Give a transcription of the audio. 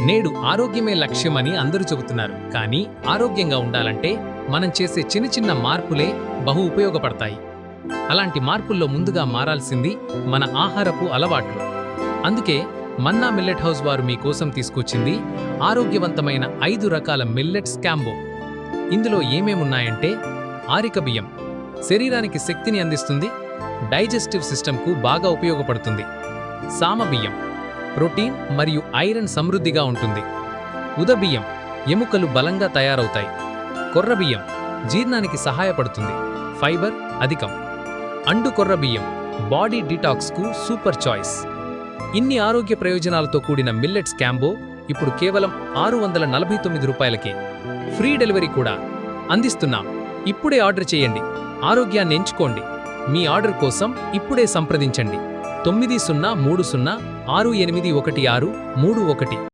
నేడు ఆరోగ్యమే లక్ష్యమని అందరూ చెబుతున్నారు. కానీ ఆరోగ్యంగా ఉండాలంటే మనం చేసే చిన్న చిన్న మార్పులే బహు ఉపయోగపడతాయి. అలాంటి మార్పుల్లో ముందుగా మారాల్సింది మన ఆహారపు అలవాట్లు. అందుకే మన్నా మిల్లెట్ హౌస్ వారు మీకోసం తీసుకొచ్చింది ఆరోగ్యవంతమైన ఐదు రకాల మిల్లెట్స్ క్యాంబో. ఇందులో ఏమేమున్నాయంటే ఆరిక బియ్యం శరీరానికి శక్తిని అందిస్తుంది డైజెస్టివ్ సిస్టంకు బాగా ఉపయోగపడుతుంది సామ బియ్యం. ప్రోటీన్ మరియు ఐరన్ సమృద్ధిగా ఉంటుంది. ఉదబియ్యం ఎముకలు బలంగా తయారవుతాయి. కొర్రబియ్యం జీర్ణానికి సహాయపడుతుంది. ఫైబర్ అధికం. అండు కొర్రబియ్యం బాడీ డిటాక్స్కు సూపర్ చాయిస్. ఇన్ని ఆరోగ్య ప్రయోజనాలతో కూడిన మిల్లెట్స్ క్యాంబో ఇప్పుడు కేవలం ఆరు వందల నలభై తొమ్మిది రూపాయలకే. ఫ్రీ డెలివరీ కూడా. అందిస్తున్నాం. ఇప్పుడే ఆర్డర్ చేయండి. ఆరోగ్యాన్ని ఎంచుకోండి. మీ ఆర్డర్ కోసం ఇప్పుడే సంప్రదించండి. తొమ్మిది సున్నా మూడు సున్నా ఆరు ఎనిమిది ఒకటి ఆరు మూడు ఒకటి